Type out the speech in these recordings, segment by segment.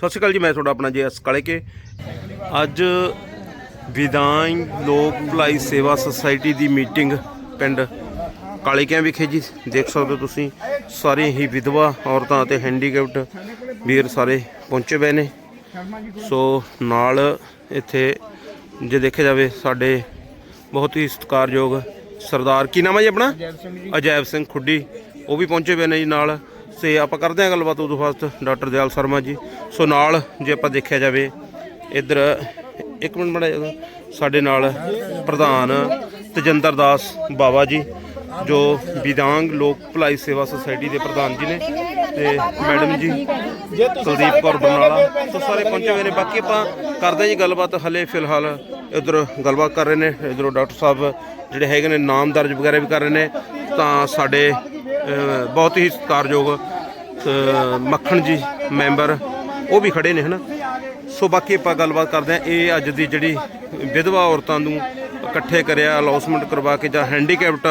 ਸਤਿ ਸ਼੍ਰੀ ਅਕਾਲ ਜੀ ਮੈਂ ਤੁਹਾਡਾ ਆਪਣਾ ਜੀਐਸ ਕਾਲੇਕੇ। ਅੱਜ ਵਿਦਾਨ ਲੋਕ ਭਲਾਈ ਸੇਵਾ ਸੁਸਾਇਟੀ ਦੀ ਮੀਟਿੰਗ ਪਿੰਡ ਕਾਲੇਕਿਆਂ ਵਿਖੇ ਜੀ। ਦੇਖ ਸਕਦੇ ਹੋ ਤੁਸੀਂ ਸਾਰੇ ਹੀ ਵਿਧਵਾ ਔਰਤਾਂ ਅਤੇ ਹੈਂਡੀਕੈਪਟ ਵੀਰ ਸਾਰੇ ਪਹੁੰਚੇ ਹੋਏ ਨੇ। ਸੋ ਨਾਲ ਇੱਥੇ ਜੇ ਦੇਖਿਆ ਜਾਵੇ ਸਾਡੇ ਬਹੁਤ ਹੀ ਸਤਿਕਾਰਯੋਗ ਸਰਦਾਰ। ਕੀ ਨਾਮ ਹੈ ਜੀ ਆਪਣਾ? ਅਜੈਬ ਸਿੰਘ ਖੁੱਡੀ ਉਹ ਵੀ ਪਹੁੰਚੇ ਹੋਏ ਨੇ ਜੀ ਨਾਲ। ਤੇ ਆਪਾਂ ਕਰਦੇ ਹਾਂ ਗੱਲਬਾਤ ਉਦੋਂ ਫਸਟ, ਡਾਕਟਰ ਦਿਆਲ ਸ਼ਰਮਾ ਜੀ। ਸੋ ਨਾਲ ਜੇ ਆਪਾਂ ਦੇਖਿਆ ਜਾਵੇ, ਇੱਧਰ ਇੱਕ ਮਿੰਟ ਬੜਾ ਸਾਡੇ ਨਾਲ ਪ੍ਰਧਾਨ ਤਜਿੰਦਰ ਦਾਸ ਬਾਵਾ ਜੀ, ਜੋ ਵਿਦਾਂਗ ਲੋਕ ਭਲਾਈ ਸੇਵਾ ਸੁਸਾਇਟੀ ਦੇ ਪ੍ਰਧਾਨ ਜੀ ਨੇ ਤੇ ਮੈਡਮ ਜੀ ਕੁਲਦੀਪ ਕੌਰ ਬਰਨਾਲਾ। ਸੋ ਸਾਰੇ ਪਹੁੰਚੇ ਹੋਏ ਨੇ। ਬਾਕੀ ਆਪਾਂ ਕਰਦੇ ਹਾਂ ਜੀ ਗੱਲਬਾਤ। ਹਲੇ ਫਿਲਹਾਲ ਇਧਰ ਗੱਲਬਾਤ ਕਰ ਰਹੇ ਨੇ। ਇਧਰੋਂ ਡਾਕਟਰ ਸਾਹਿਬ ਜਿਹੜੇ ਹੈਗੇ ਨੇ ਨਾਮ ਦਰਜ ਵਗੈਰਾ ਵੀ ਕਰ ਰਹੇ ਨੇ। ਤਾਂ ਸਾਡੇ ਬਹੁਤ ਹੀ ਸਤਿਕਾਰਯੋਗ ਮੱਖਣ ਜੀ ਮੈਂਬਰ, ਉਹ ਵੀ ਖੜੇ ਨੇ, ਹਨਾ? ਸੋ ਬਾਕੀ ਆਪਾਂ ਗੱਲਬਾਤ ਕਰਦੇ ਹਾਂ, ਇਹ ਅੱਜ ਦੀ ਜਿਹੜੀ ਵਿਧਵਾ ਔਰਤਾਂ ਨੂੰ ਇਕੱਠੇ ਕਰਿਆ ਅਲਾਉਸਮੈਂਟ ਕਰਵਾ ਕੇ ਜਾਂ ਹੈਂਡੀਕੈਪਟ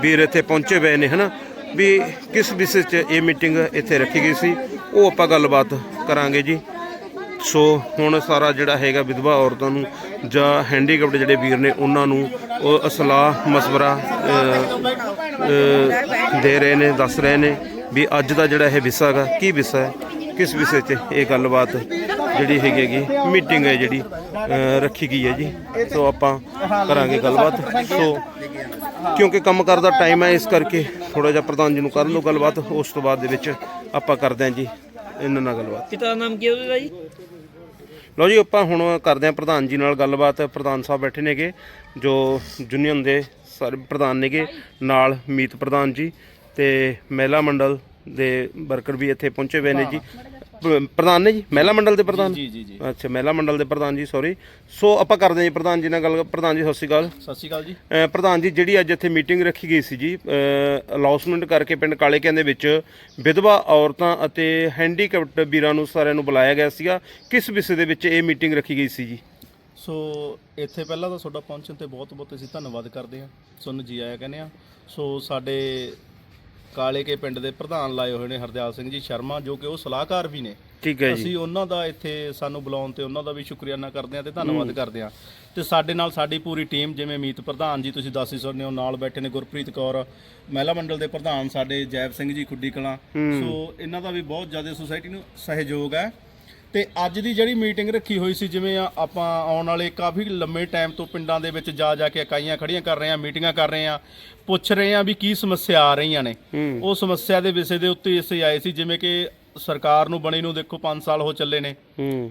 ਵੀਰ ਇੱਥੇ ਪਹੁੰਚੇ ਹੋਏ ਨੇ, ਹਨਾ? ਵੀ ਕਿਸ ਵਿਸ਼ੇ 'ਚ ਇਹ ਮੀਟਿੰਗ ਇੱਥੇ ਰੱਖੀ ਗਈ ਸੀ, ਉਹ ਆਪਾਂ ਗੱਲਬਾਤ ਕਰਾਂਗੇ ਜੀ। ਸੋ ਹੁਣ ਸਾਰਾ ਜਿਹੜਾ ਹੈਗਾ ਵਿਧਵਾ ਔਰਤਾਂ ਨੂੰ ਜਾਂ ਹੈਂਡੀਕੈਪਟ ਜਿਹੜੇ ਵੀਰ ਨੇ, ਉਹਨਾਂ ਨੂੰ ਉਹ ਅਸਲਾਹ, ਮਸ਼ਵਰਾ ਦੇ ਰਹੇ ਨੇ ਦੱਸ ਰਹੇ ਨੇ ਵੀ ਅੱਜ ਦਾ ਜਿਹੜਾ ਇਹ ਵਿਸ਼ਾ ਹੈਗਾ ਕੀ ਵਿਸ਼ਾ ਹੈ? ਕਿਸ ਵਿਸ਼ੇ 'ਤੇ ਇਹ ਗੱਲਬਾਤ ਜਿਹੜੀ ਹੈਗੀ ਹੈਗੀ ਮੀਟਿੰਗ ਹੈ ਜਿਹੜੀ ਰੱਖੀ ਗਈ ਹੈ ਜੀ। ਸੋ ਆਪਾਂ ਕਰਾਂਗੇ ਗੱਲਬਾਤ। ਸੋ ਕਿਉਂਕਿ ਕੰਮ ਕਰਦਾ ਟਾਈਮ ਹੈ ਇਸ ਕਰਕੇ ਥੋੜਾ ਜਿਹਾ ਪ੍ਰਧਾਨ ਜੀ ਨੂੰ ਕਰਨ ਦਿਓ ਗੱਲਬਾਤ। ਉਸ ਤੋਂ ਬਾਅਦ ਦੇ ਵਿੱਚ ਆਪਾਂ ਕਰਦੇ ਹਾਂ ਜੀ ਇਹਨਾਂ ਨਾਲ ਗੱਲਬਾਤ। ਦਾ ਨਾਮ ਕੀ ਹੈ ਉਹਦਾ ਜੀ? ਲਓ ਜੀ ਆਪਾਂ ਹੁਣ ਕਰਦੇ ਹਾਂ ਪ੍ਰਧਾਨ ਜੀ ਨਾਲ ਗੱਲਬਾਤ। ਪ੍ਰਧਾਨ ਸਾਹਿਬ ਬੈਠੇ ਨੇਗੇ ਜੋ ਯੂਨੀਅਨ ਦੇ ਸਾਰੇ ਪ੍ਰਧਾਨ ਨੇਗੇ। ਨਾਲ ਮੀਤ ਪ੍ਰਧਾਨ ਜੀ ਤੇ ਮਹਿਲਾ ਮੰਡਲ ਦੇ ਵਰਕਰ ਵੀ ਇੱਥੇ ਪਹੁੰਚੇ ਹੋਏ ਨੇ ਜੀ। ਪ- ਪ੍ਰਧਾਨ ਨੇ ਜੀ? ਮਹਿਲਾ ਮੰਡਲ ਦੇ ਪ੍ਰਧਾਨ? ਜੀ ਜੀ ਜੀ ਅੱਛਾ ਮਹਿਲਾ ਮੰਡਲ ਦੇ ਪ੍ਰਧਾਨ ਜੀ ਸੌਰੀ ਸੋ ਆਪਾਂ ਕਰਦੇ ਹਾਂ ਜੀ ਪ੍ਰਧਾਨ ਜੀ ਨਾਲ ਗੱਲ। ਪ੍ਰਧਾਨ ਜੀ ਸਤਿ ਸ਼੍ਰੀ ਅਕਾਲ। ਸਤਿ ਸ਼੍ਰੀ ਅਕਾਲ ਜੀ। ਅ, ਪ੍ਰਧਾਨ ਜੀ ਜਿਹੜੀ ਅੱਜ ਇੱਥੇ ਮੀਟਿੰਗ ਰੱਖੀ ਗਈ ਸੀ ਜੀ ਅਲਾਉਸਮੈਂਟ ਕਰਕੇ ਪਿੰਡ ਕਾਲੇਕਿਆਂ ਦੇ ਵਿੱਚ ਵਿਧਵਾ ਔਰਤਾਂ ਅਤੇ ਹੈਂਡੀਕੈਪਟ ਵੀਰਾਂ ਨੂੰ ਸਾਰਿਆਂ ਨੂੰ ਬੁਲਾਇਆ ਗਿਆ ਸੀਗਾ। ਕਿਸ ਵਿਸ਼ੇ ਦੇ ਵਿੱਚ ਇਹ ਮੀਟਿੰਗ ਰੱਖੀ ਗਈ ਸੀ ਜੀ? ਸੋ ਇੱਥੇ ਪਹਿਲਾਂ ਤਾਂ ਤੁਹਾਡਾ ਪਹੁੰਚਣ ਤੇ ਬਹੁਤ ਬਹੁਤ ਅਸੀਂ ਧੰਨਵਾਦ ਕਰਦੇ ਹਾਂ। ਤੁਹਾਨੂੰ ਜੀ ਆਇਆ ਕਹਿੰਦੇ ਆ ਸੋ ਸਾਡੇ ਕਾਲੇ ਕੇ ਪਿੰਡ ਦੇ ਪ੍ਰਧਾਨ ਲਾਏ ਹੋਏ ਨੇ ਹਰਦਿਆਲ ਸਿੰਘ ਜੀ ਸ਼ਰਮਾ ਜੋ ਕਿ ਉਹ ਸਲਾਹਕਾਰ ਵੀ ਨੇ। ਠੀਕ ਹੈ ਜੀ। ਅਸੀਂ ਉਹਨਾਂ ਦਾ ਇੱਥੇ ਸਾਨੂੰ ਬੁਲਾਉਣ ਤੇ ਉਹਨਾਂ ਦਾ ਵੀ ਸ਼ੁਕਰੀਆਨਾ ਕਰਦੇ ਹਾਂ ਤੇ ਧੰਨਵਾਦ ਕਰਦੇ ਹਾਂ। ਤੇ ਸਾਡੇ ਨਾਲ ਸਾਡੀ ਪੂਰੀ ਟੀਮ ਜਿਵੇਂ ਮੀਤ ਪ੍ਰਧਾਨ ਜੀ ਤੁਸੀਂ ਦੱਸ ਹੀ ਸਕਦੇ ਹੋ ਨਾਲ ਬੈਠੇ ਨੇ ਗੁਰਪ੍ਰੀਤ ਕੌਰ ਮਹਿਲਾ ਮੰਡਲ ਦੇ ਪ੍ਰਧਾਨ ਸਾਡੇ ਜੈਬ ਸਿੰਘ ਜੀ ਖੁੱਡੀ ਕਲਾਂ। ਸੋ ਇਹਨਾਂ ਦਾ ਵੀ ਬਹੁਤ ਜ਼ਿਆਦਾ ਸੁਸਾਇਟੀ ਨੂੰ ਸਹਿਯੋਗ ਹੈ। ਤੇ ਅੱਜ ਦੀ ਜਿਹੜੀ ਮੀਟਿੰਗ ਰੱਖੀ ਹੋਈ ਸੀ ਜਿਵੇਂ ਆਪਾਂ ਆਉਣ ਵਾਲੇ ਕਾਫੀ ਲੰਮੇ ਟਾਈਮ ਤੋਂ ਪਿੰਡਾਂ ਦੇ ਵਿੱਚ ਜਾ ਜਾ ਕੇ ਇਕਾਈਆਂ ਖੜੀਆਂ ਕਰ ਰਹੇ ਆ ਮੀਟਿੰਗਾਂ ਕਰ ਰਹੇ ਆ ਪੁੱਛ ਰਹੇ ਆ ਵੀ ਕੀ ਸਮੱਸਿਆ ਆ ਰਹੀਆਂ ਨੇ। ਉਹ ਸਮੱਸਿਆ ਦੇ ਵਿਸ਼ੇ ਦੇ ਉੱਤੇ ਅਸੀਂ ਆਏ ਸੀ ਜਿਵੇਂ ਕਿ ਸਰਕਾਰ ਨੂੰ ਬਣੀ ਨੂੰ ਦੇਖੋ 5 ਸਾਲ ਹੋ ਚੱਲੇ ਨੇ।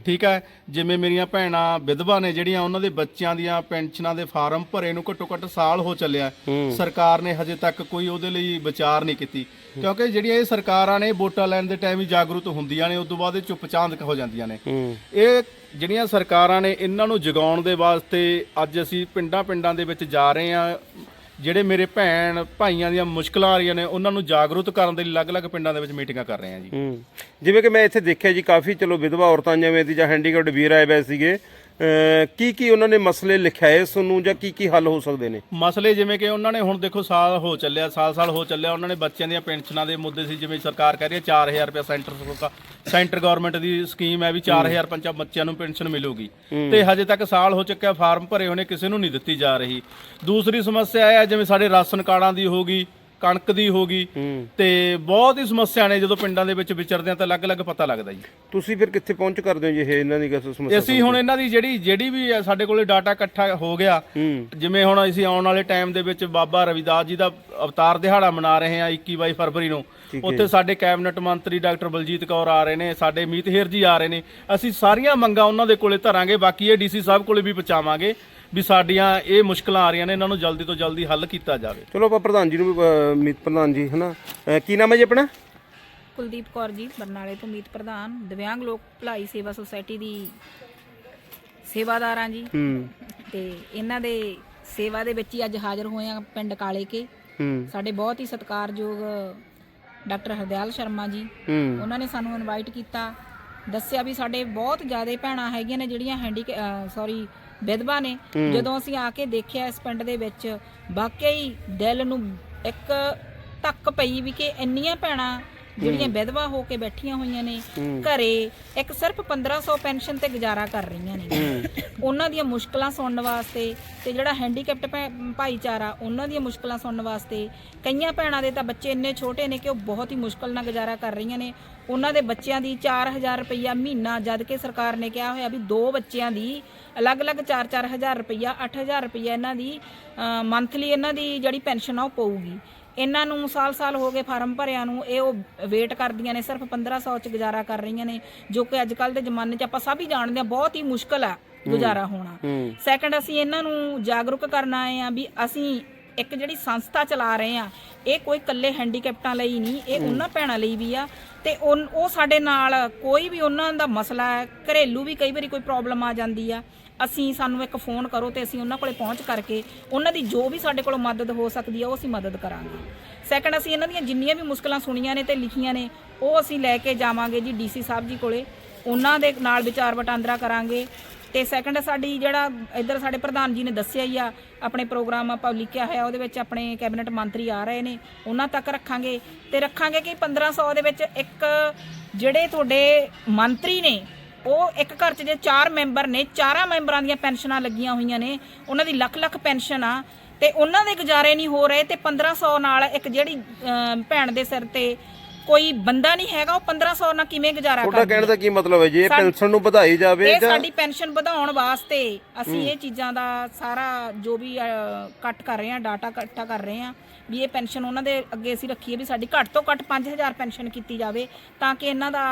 ਠੀਕ ਹੈ? ਜਿਵੇਂ ਮੇਰੀਆਂ ਭੈਣਾਂ ਵਿਧਵਾ ਨੇ ਜਿਹੜੀਆਂ ਉਹਨਾਂ ਦੇ ਬੱਚਿਆਂ ਦੀਆਂ ਪੈਨਸ਼ਨਾਂ ਦੇ ਫਾਰਮ ਭਰੇ ਨੂੰ ਘੱਟੋ ਘੱਟ ਸਾਲ ਹੋ ਚੱਲਿਆ ਸਰਕਾਰ ਨੇ ਹਜੇ ਤੱਕ ਕੋਈ ਉਹਦੇ ਲਈ ਵਿਚਾਰ ਨਹੀਂ ਕੀਤੀ। ਕਿਉਂਕਿ ਜਿਹੜੀਆਂ ਇਹ ਸਰਕਾਰਾਂ ਨੇ ਵੋਟਾਂ ਲੈਣ ਦੇ ਟਾਈਮ ਹੀ ਜਾਗਰੂਕ ਹੁੰਦੀਆਂ ਨੇ ਉਸ ਤੋਂ ਬਾਅਦ ਇਹ ਚੁੱਪ ਚਾਂਦ ਹੋ ਜਾਂਦੀਆਂ ਨੇ। ਇਹ ਜਿਹੜੀਆਂ ਸਰਕਾਰਾਂ ਨੇ ਇਹਨਾਂ ਨੂੰ ਜਗਾਉਣ ਦੇ ਵਾਸਤੇ ਅੱਜ ਅਸੀਂ ਪਿੰਡਾਂ ਪਿੰਡਾਂ ਦੇ ਵਿੱਚ ਜਾ ਰਹੇ ਹਾਂ। ਜਿਹੜੇ ਮੇਰੇ ਭੈਣ ਭਾਈਆਂ ਦੀਆਂ ਮੁਸ਼ਕਲਾਂ ਆ ਰਹੀਆਂ ਨੇ, ਉਹਨਾਂ ਨੂੰ ਜਾਗਰੂਕ ਕਰਨ ਦੇ ਲਈ ਅਲੱਗ-ਅਲੱਗ ਪਿੰਡਾਂ ਦੇ ਵਿੱਚ ਮੀਟਿੰਗਾਂ ਕਰ ਰਹੇ ਹਾਂ ਜੀ। ਹੂੰ। ਜਿਵੇਂ ਕਿ ਮੈਂ ਇੱਥੇ ਦੇਖਿਆ ਜੀ, ਕਾਫੀ ਚਲੋ ਵਿਧਵਾ ਔਰਤਾਂ ਜਿਵੇਂ ਦੀ ਜਾਂ ਹੈਂਡੀਕੈਪਟ ਵੀਰ ਆਏ ਹੋਏ ਸੀਗੇ ਕੀ ਕੀ ਉਹਨਾਂ ਨੇ ਮਸਲੇ ਲਿਖਾਏ ਤੁਹਾਨੂੰ ਜਾਂ ਕੀ ਕੀ ਹੱਲ ਹੋ ਸਕਦੇ ਨੇ? ਮਸਲੇ ਜਿਵੇਂ ਕਿ ਉਹਨਾਂ ਨੇ ਹੁਣ ਦੇਖੋ ਸਾਲ ਹੋ ਚੱਲਿਆ ਸਾਲ ਸਾਲ ਹੋ ਚੱਲਿਆ ਉਹਨਾਂ ਨੇ ਬੱਚਿਆਂ ਦੀਆਂ ਪੈਨਸ਼ਨਾਂ ਦੇ ਮੁੱਦੇ ਸੀ ਜਿਵੇਂ ਸਰਕਾਰ ਕਹਿ ਰਹੀ ਹੈ 4000 ਰੁਪਏ ਸੈਂਟਰ ਸਰਕਾਰ ਸੈਂਟਰ ਗਵਰਨਮੈਂਟ ਦੀ ਸਕੀਮ ਹੈ ਵੀ 4000 ਪੰਜਾ ਬੱਚਿਆਂ ਨੂੰ ਪੈਨਸ਼ਨ ਮਿਲੂਗੀ। ਤੇ ਹਜੇ ਤੱਕ ਸਾਲ ਹੋ ਚੁੱਕਿਆ ਫਾਰਮ ਭਰੇ ਹੋਣੇ ਕਿਸੇ ਨੂੰ ਨਹੀਂ ਦਿੱਤੀ ਜਾ ਰਹੀ। ਦੂਸਰੀ ਸਮੱਸਿਆ ਹੈ ਜਿਵੇਂ ਸਾਡੇ ਰਾਸ਼ਨ ਕਾਰਡਾਂ ਦੀ ਹੋ ਗਈ ਕਣਕ ਦੀ ਹੋ ਗਈ ਤੇ ਬਹੁਤ ਹੀ ਸਮੱਸਿਆ ਨੇ ਜਦੋਂ ਪਿੰਡਾਂ ਦੇ ਵਿੱਚ ਵਿਚਰਦੇ ਆ ਤਾਂ ਅਲੱਗ-ਅਲੱਗ ਪਤਾ ਲੱਗਦਾ ਜੀ। ਤੁਸੀਂ ਫਿਰ ਕਿੱਥੇ ਪਹੁੰਚ ਕਰਦੇ ਹੋ ਜੀ ਇਹ ਇਹਨਾਂ ਦੀ ਸਮੱਸਿਆ ਅਸੀਂ ਹੁਣ ਇਹਨਾਂ ਦੀ ਜਿਹੜੀ ਜਿਹੜੀ ਵੀ ਸਾਡੇ ਕੋਲੇ ਡਾਟਾ ਇਕੱਠਾ ਹੋ ਗਿਆ। ਜਿਵੇਂ ਹੁਣ ਅਸੀਂ ਆਉਣ ਵਾਲੇ ਟਾਈਮ ਦੇ ਵਿੱਚ ਬਾਬਾ ਰਵਿਦਾਸ ਜੀ ਦਾ ਅਵਤਾਰ ਦਿਹਾੜਾ ਮਨਾ ਰਹੇ ਹਾਂ 21 22 ਫਰਵਰੀ ਨੂੰ। ਉੱਥੇ ਸਾਡੇ ਕੈਬਨਿਟ ਮੰਤਰੀ ਡਾਕਟਰ ਬਲਜੀਤ ਕੌਰ ਆ ਰਹੇ ਨੇ ਸਾਡੇ ਮੀਤ ਹੇਰ ਜੀ ਆ ਰਹੇ ਨੇ। ਅਸੀਂ ਸਾਰੀਆਂ ਮੰਗਾਂ ਉਹਨਾਂ ਦੇ ਕੋਲੇ ਧਰਾਂਗੇ ਬਾਕੀ ਇਹ ਡੀਸੀ ਸਾਹਿਬ ਕੋਲੇ ਵੀ ਪਹੁੰਚਾਵਾਂਗੇ। ਵੀ ਸਾਡੀਆਂ ਇਹ ਮੁਸ਼ਕਲਾਂ ਆ ਰਹੀਆਂ ਨੇ ਇਹਨਾਂ ਨੂੰ ਜਲਦੀ ਤੋਂ ਜਲਦੀ ਹੱਲ ਕੀਤਾ ਜਾਵੇ। ਚਲੋ ਆਪਾਂ ਪ੍ਰਧਾਨ ਜੀ ਨੂੰ ਵੀ, ਮੀਤ ਪ੍ਰਧਾਨ ਜੀ ਹਨਾ? ਕੀ ਨਾਮ ਹੈ ਜੀ ਆਪਣਾ? ਕੁਲਦੀਪ ਕੌਰ ਜੀ ਬਰਨਾਲੇ ਤੋਂ ਮੀਤ ਪ੍ਰਧਾਨ ਦਿਵਿਆਂਗ ਲੋਕ ਭਲਾਈ ਸੇਵਾ ਸੁਸਾਇਟੀ ਦੀ ਸੇਵਾਦਾਰਾਂ ਜੀ। ਹੂੰ। ਤੇ ਇਹਨਾਂ ਦੇ ਸੇਵਾ ਦੇ ਵਿੱਚ ਹੀ ਅੱਜ ਹਾਜ਼ਰ ਹੋਏ ਆ ਪਿੰਡ ਕਾਲੇ ਕੇ। ਹੂੰ। ਸਾਡੇ ਬਹੁਤ ਹੀ ਸਤਿਕਾਰਯੋਗ ਡਾਕਟਰ ਹਰਦਿਆਲ ਸ਼ਰਮਾ ਜੀ। ਹੂੰ। ਉਹਨਾਂ ਨੇ ਸਾਨੂੰ ਇਨਵਾਈਟ ਕੀਤਾ। ਦੱਸਿਆ ਵੀ ਸਾਡੇ ਬਹੁਤ ਜ਼ਿਆਦਾ ਭੈਣਾਂ ਹੈਗੀਆਂ ਨੇ ਜਿਹੜੀਆਂ ਹੈਂਡੀ ਸੌਰੀ ਵਿਧਵਾ ਨੇ। ਜਦੋਂ ਅਸੀਂ ਆ ਕੇ ਦੇਖਿਆ ਇਸ ਪਿੰਡ ਦੇ ਵਿੱਚ ਵਾਕਈ ਦਿਲ ਨੂੰ ਇੱਕ ਧੱਕ ਪਈ ਵੀ ਕਿ ਇੰਨੀਆਂ ਭੈਣਾਂ ਜਿਹੜੀਆਂ ਵਿਧਵਾ ਹੋ ਕੇ ਬੈਠੀਆਂ ਹੋਈਆਂ ਨੇ ਘਰੇ ਇੱਕ ਸਿਰਫ 1500 ਪੈਨਸ਼ਨ ਤੇ ਗੁਜ਼ਾਰਾ ਕਰ ਰਹੀਆਂ ਨੇ। ਉਹਨਾਂ ਦੀਆਂ ਮੁਸ਼ਕਲਾਂ ਸੁਣਨ ਵਾਸਤੇ ਤੇ ਜਿਹੜਾ ਹੈਂਡੀਕੈਪਟ ਭਾਈਚਾਰਾ ਉਹਨਾਂ ਦੀਆਂ ਮੁਸ਼ਕਲਾਂ ਸੁਣਨ ਵਾਸਤੇ ਕਈਆਂ ਭੈਣਾਂ ਦੇ ਤਾਂ ਬੱਚੇ ਇੰਨੇ ਛੋਟੇ ਨੇ ਕਿ ਉਹ ਬਹੁਤ ਹੀ ਮੁਸ਼ਕਲ ਨਾਲ ਗੁਜ਼ਾਰਾ ਕਰ ਰਹੀਆਂ ਨੇ। ਉਹਨਾਂ ਦੇ ਬੱਚਿਆਂ ਦੀ 4000 ਰੁਪਈਆ ਮਹੀਨਾ ਜਦ ਕਿ ਸਰਕਾਰ ਨੇ ਕਿਹਾ ਹੋਇਆ ਵੀ ਦੋ ਬੱਚਿਆਂ ਦੀ ਅਲੱਗ-ਅਲੱਗ 4-4000 ਰੁਪਈਆ 8000 ਰੁਪਈਆ ਇਹਨਾਂ ਦੀ ਮੰਥਲੀ ਇਹਨਾਂ ਦੀ ਜਿਹੜੀ ਪੈਨਸ਼ਨ ਆ ਉਹ ਪਊਗੀ। ਇਹਨਾਂ ਨੂੰ ਸਾਲ-ਸਾਲ ਹੋ ਗਏ ਫਾਰਮ ਭਰਿਆਂ ਨੂੰ ਇਹ ਉਹ ਵੇਟ ਕਰਦੀਆਂ ਨੇ ਸਿਰਫ 1500 ਚ ਗੁਜ਼ਾਰਾ ਕਰ ਰਹੀਆਂ ਨੇ ਜੋ ਕਿ ਅੱਜ ਕੱਲ ਦੇ ਜ਼ਮਾਨੇ 'ਚ ਆਪਾਂ ਸਭ ਹੀ ਜਾਣਦੇ ਆ ਬਹੁਤ ਹੀ ਮੁਸ਼ਕਲ ਆ ਗੁਜ਼ਾਰਾ ਹੋਣਾ। ਸੈਕੰਡ ਅਸੀਂ ਇਹਨਾਂ ਨੂੰ ਜਾਗਰੂਕ ਕਰਨ ਆਏ ਆ ਵੀ ਅਸੀਂ ਇੱਕ ਜਿਹੜੀ ਸੰਸਥਾ ਚਲਾ ਰਹੇ ਆ ਇਹ ਕੋਈ ਇਕੱਲੇ ਹੈਂਡੀਕੈਪਟਾਂ ਲਈ ਨਹੀਂ ਇਹ ਉਹਨਾਂ ਭੈਣਾਂ ਲਈ ਵੀ ਆ ਤੇ ਉਹ ਸਾਡੇ ਨਾਲ ਕੋਈ ਵੀ ਉਹਨਾਂ ਦਾ ਮਸਲਾ ਹੈ ਘਰੇਲੂ ਵੀ ਕਈ ਵਾਰੀ ਕੋਈ ਪ੍ਰੋਬਲਮ ਆ ਜਾਂਦੀ ਆ। ਅਸੀਂ ਸਾਨੂੰ ਇੱਕ ਫੋਨ ਕਰੋ ਤੇ ਅਸੀਂ ਉਹਨਾਂ ਕੋਲੇ ਪਹੁੰਚ ਕਰਕੇ ਉਹਨਾਂ ਦੀ ਜੋ ਵੀ ਸਾਡੇ ਕੋਲੋਂ ਮਦਦ ਹੋ ਸਕਦੀ ਆ, ਉਹ ਅਸੀਂ ਮਦਦ ਕਰਾਂਗੇ। ਸੈਕੰਡ ਅਸੀਂ ਇਹਨਾਂ ਦੀਆਂ ਜਿੰਨੀਆਂ ਵੀ ਮੁਸ਼ਕਲਾਂ ਸੁਣੀਆਂ ਨੇ ਤੇ ਲਿਖੀਆਂ ਨੇ, ਉਹ ਅਸੀਂ ਲੈ ਕੇ ਜਾਵਾਂਗੇ ਜੀ ਡੀਸੀ ਸਾਹਿਬ ਜੀ ਕੋਲੇ। ਉਹਨਾਂ ਦੇ ਨਾਲ ਵਿਚਾਰ ਵਟਾਂਦਰਾ ਕਰਾਂਗੇ। ਤੇ ਸੈਕੰਡ ਸਾਡੀ ਜਿਹੜਾ ਇੱਧਰ ਸਾਡੇ ਪ੍ਰਧਾਨ ਜੀ ਨੇ ਦੱਸਿਆ ਹੀ ਆ, ਆਪਣੇ ਪ੍ਰੋਗਰਾਮ ਆਪਾਂ ਲਿਖਿਆ ਹੋਇਆ, ਉਹਦੇ ਵਿੱਚ ਆਪਣੇ ਕੈਬਨਿਟ ਮੰਤਰੀ ਆ ਰਹੇ ਨੇ, ਉਹਨਾਂ ਤੱਕ ਰੱਖਾਂਗੇ। ਤੇ ਰੱਖਾਂਗੇ ਕਿ 1500 ਦੇ ਵਿੱਚ ਇੱਕ ਜਿਹੜੇ ਤੁਹਾਡੇ ਮੰਤਰੀ ਨੇ ਉਹ ਇੱਕ ਘਰ 'ਚ ਜੇ ਚਾਰ ਮੈਂਬਰ ਨੇ ਚਾਰਾਂ ਮੈਂਬਰਾਂ ਦੀਆਂ ਪੈਨਸ਼ਨਾਂ ਲੱਗੀਆਂ ਹੋਈਆਂ ਨੇ ਉਹਨਾਂ ਦੀ ਲੱਖ ਲੱਖ ਪੈਨਸ਼ਨ ਆ ਤੇ ਉਹਨਾਂ ਦੇ ਗੁਜ਼ਾਰੇ ਨਹੀਂ ਹੋ ਰਹੇ ਤੇ 1500 ਨਾਲ ਇੱਕ ਜਿਹੜੀ ਭੈਣ ਦੇ ਸਿਰ ਤੇ ਕੋਈ ਬੰਦਾ ਨਹੀਂ ਹੈਗਾ ਉਹ 1500 ਨਾਲ ਕਿਵੇਂ ਗੁਜ਼ਾਰਾ ਤੁਹਾਡਾ ਕਰਦੀ ਕਹਿਣ ਦਾ ਕੀ ਮਤਲਬ ਹੈ? ਜੀ ਇਹ ਪੈਨਸ਼ਨ ਨੂੰ ਵਧਾਈ ਜਾਵੇ ਇਹ ਜਾਂ ਸਾਡੀ ਪੈਨਸ਼ਨ ਵਧਾਉਣ ਵਾਸਤੇ ਅਸੀਂ ਇਹ ਚੀਜ਼ਾਂ ਦਾ ਸਾਰਾ ਜੋ ਵੀ ਕੱਟ ਕਰ ਰਹੇ ਹਾਂ ਡਾਟਾ ਇਕੱਠਾ ਕਰ ਰਹੇ ਹਾਂ ਵੀ ਇਹ ਪੈਨਸ਼ਨ ਉਹਨਾਂ ਦੇ ਅੱਗੇ ਅਸੀਂ ਰੱਖੀਏ ਵੀ ਸਾਡੀ ਘੱਟ ਤੋਂ ਘੱਟ 5000 ਪੈਨਸ਼ਨ ਕੀਤੀ ਜਾਵੇ ਤਾਂ ਕਿ ਇਹਨਾਂ ਦਾ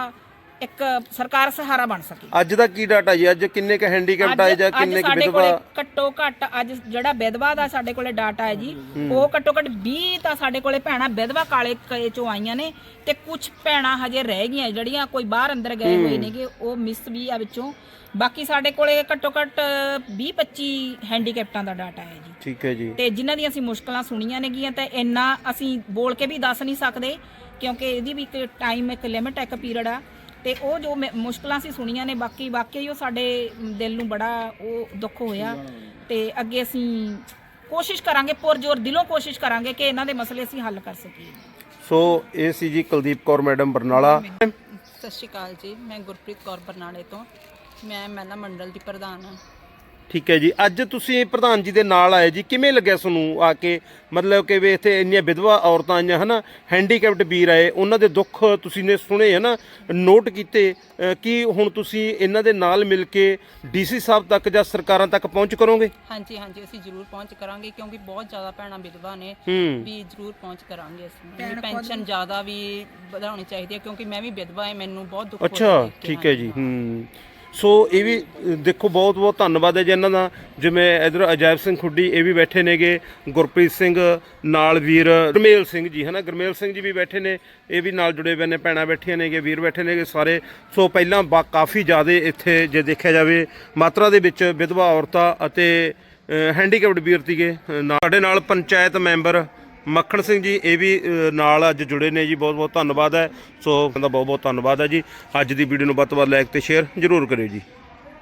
ਇੱਕ ਸਰਕਾਰ ਸਹਾਰਾ ਬਣ ਸਕੇ। ਅੱਜ ਦਾ ਕੀ ਡਾਟਾ ਜੀ? ਅੱਜ ਕਿੰਨੇ ਕ ਹੈਂਡੀਕੈਪਟ ਆਏ ਜਾਂ ਕਿੰਨੇ ਕ ਸਾਡੇ ਵਿਧਵਾ? ਕੋਲੇ ਘੱਟੋ ਘੱਟ ਅੱਜ ਜਿਹੜਾ ਵਿਧਵਾ ਦਾ ਸਾਡੇ ਕੋਲੇ ਡਾਟਾ ਹੈ ਜੀ ਉਹ ਘੱਟੋ ਘੱਟ 20 ਤਾਂ ਸਾਡੇ ਕੋਲੇ ਭੈਣਾਂ ਵਿਧਵਾ ਕਾਲੇ ਕਏ ਚੋਂ ਆਈਆਂ ਨੇ ਤੇ ਕੁਝ ਭੈਣਾਂ ਹਜੇ ਰਹਿ ਗਈਆਂ ਜਿਹੜੀਆਂ ਕੋਈ ਬਾਹਰ ਅੰਦਰ ਗਏ ਹੋਏ ਨੇਗੇ ਉਹ ਮਿਸ ਵੀ ਆ ਵਿੱਚੋਂ। ਬਾਕੀ ਸਾਡੇ ਕੋਲੇ ਘੱਟੋ ਘੱਟ 20 25 ਹੈਂਡੀਕੈਪਟਾਂ ਦਾ ਡਾਟਾ ਹੈ ਜੀ। ਠੀਕ ਹੈ ਜੀ। ਤੇ ਜਿਨ੍ਹਾਂ ਦੀਆਂ ਅਸੀਂ ਮੁਸ਼ਕਲਾਂ ਸੁਣੀਆਂ ਨੇਗੀਆਂ ਤੇ ਇੰਨਾ ਅਸੀਂ ਬੋਲ ਕੇ ਵੀ ਦੱਸ ਨਹੀਂ ਸਕਦੇ ਕਿਉਂਕਿ ਇਹਦੀ ਵੀ ਇੱਕ ਟਾਈਮ ਇੱਕ ਲਿਮਿਟ ਇੱਕ ਪੀਰੀਅਡ ਆ। ਤੇ ਉਹ ਜੋ ਮ- ਮੁਸ਼ਕਲਾਂ ਅਸੀਂ ਸੁਣੀਆਂ ਨੇ ਬਾਕੀ ਵਾਕਈ ਉਹ ਸਾਡੇ ਦਿਲ ਨੂੰ ਬੜਾ ਉਹ ਦੁੱਖ ਹੋਇਆ ਤੇ ਅੱਗੇ ਅਸੀਂ ਕੋਸ਼ਿਸ਼ ਕਰਾਂਗੇ ਪੁਰਜੋਰ ਦਿਲੋਂ ਕੋਸ਼ਿਸ਼ ਕਰਾਂਗੇ ਕਿ ਇਹਨਾਂ ਦੇ ਮਸਲੇ ਅਸੀਂ ਹੱਲ ਕਰ ਸਕੀਏ। ਸੋ ਇਹ ਸੀ ਜੀ ਕੁਲਦੀਪ ਕੌਰ ਮੈਡਮ ਬਰਨਾਲਾ। ਸਤਿ ਸ਼੍ਰੀ ਅਕਾਲ ਜੀ ਮੈਂ ਗੁਰਪ੍ਰੀਤ ਕੌਰ ਬਰਨਾਲੇ ਤੋਂ। ਮੈਂ ਮਹਿਲਾ ਮੰਡਲ ਦੀ ਪ੍ਰਧਾਨ ਹਾਂ। ਠੀਕ ਹੈ ਜੀ। ਅੱਜ ਤੁਸੀਂ ਪ੍ਰਧਾਨ ਜੀ ਦੇ ਨਾਲ ਆਏ ਜੀ। ਕਿਵੇਂ ਲੱਗਿਆ ਤੁਹਾਨੂੰ ਆ ਕੇ? ਮਤਲਬ ਕਿ ਵੀ ਇੱਥੇ ਇੰਨੀਆਂ ਵਿਧਵਾ ਔਰਤਾਂ ਆਈਆਂ ਹਨਾ ਹੈਂਡੀਕੈਪਟ ਵੀਰ ਆਏ ਉਹਨਾਂ ਦੇ ਦੁੱਖ ਤੁਸੀਂ ਨੇ ਸੁਣੇ ਹਨਾ ਨੋਟ ਕੀਤੇ। ਕੀ ਹੁਣ ਤੁਸੀਂ ਇਹਨਾਂ ਦੇ ਨਾਲ ਮਿਲ ਕੇ ਡੀਸੀ ਸਾਹਿਬ ਤੱਕ ਜਾਂ ਸਰਕਾਰਾਂ ਤੱਕ ਪਹੁੰਚ ਕਰੋਗੇ? ਹਾਂਜੀ ਹਾਂਜੀ ਅਸੀਂ ਜ਼ਰੂਰ ਪਹੁੰਚ ਕਰਾਂਗੇ ਕਿਉਂਕਿ ਬਹੁਤ ਜ਼ਿਆਦਾ ਭੈਣਾਂ ਵਿਧਵਾ ਨੇ। ਵੀ ਜ਼ਰੂਰ ਪਹੁੰਚ ਕਰਾਂਗੇ ਅਸੀਂ। ਪੈਨਸ਼ਨ ਜ਼ਿਆਦਾ ਵੀ ਵਧਾਉਣੀ ਚਾਹੀਦੀ ਹੈ ਕਿਉਂਕਿ ਮੈਂ ਵੀ ਵਿਧਵਾ ਹਾਂ ਮੈਨੂੰ ਬਹੁਤ ਦੁੱਖ ਹੋ ਅੱਛਾ ਰਿਹਾ ਕੇ, ਠੀਕ ਹੈ ਜੀ ਹੂੰ। ਸੋ ਇਹ ਵੀ ਦੇਖੋ, ਬਹੁਤ ਬਹੁਤ ਧੰਨਵਾਦ ਹੈ ਜੀ ਇਹਨਾਂ ਦਾ। ਜਿਵੇਂ ਇਧਰ ਅਜੈਬ ਸਿੰਘ ਖੁੱਡੀ, ਇਹ ਵੀ ਬੈਠੇ ਨੇਗੇ। ਗੁਰਪ੍ਰੀਤ ਸਿੰਘ, ਨਾਲ ਵੀਰ ਗਰਮੇਲ ਸਿੰਘ ਜੀ, ਹਨਾ? ਗਰਮੇਲ ਸਿੰਘ ਜੀ ਵੀ ਬੈਠੇ ਨੇ। ਇਹ ਵੀ ਨਾਲ ਜੁੜੇ ਹੋਏ ਨੇ, ਭੈਣਾਂ ਬੈਠੀਆਂ ਨੇਗੇ ਵੀਰ ਬੈਠੇ ਨੇਗੇ ਸਾਰੇ। ਸੋ ਪਹਿਲਾਂ ਬਾ- ਕਾਫੀ ਜ਼ਿਆਦਾ ਇੱਥੇ ਜੇ ਦੇਖਿਆ ਜਾਵੇ, ਮਾਤਰਾ ਦੇ ਵਿੱਚ ਵਿਧਵਾ ਔਰਤਾਂ ਅਤੇ ਹੈਂਡੀਕੈਪਡ ਵੀਰ ਸੀਗੇ ਨਾਲ- ਸਾਡੇ ਨਾਲ ਪੰਚਾਇਤ ਮੈਂਬਰ ਮੱਖਣ ਸਿੰਘ ਜੀ ਇਹ ਵੀ ਅ, ਨਾਲ ਅੱਜ ਜੁੜੇ ਨੇ ਜੀ ਬਹੁਤ ਬਹੁਤ ਧੰਨਵਾਦ ਹੈ। ਸੋ ਕਹਿੰਦਾ ਬਹੁਤ ਬਹੁਤ ਧੰਨਵਾਦ ਹੈ ਜੀ। ਅੱਜ ਦੀ ਵੀਡੀਓ ਨੂੰ ਵੱਧ ਤੋਂ ਵੱਧ ਲਾਈਕ ਤੇ ਸ਼ੇਅਰ ਜ਼ਰੂਰ ਕਰਿਓ ਜੀ।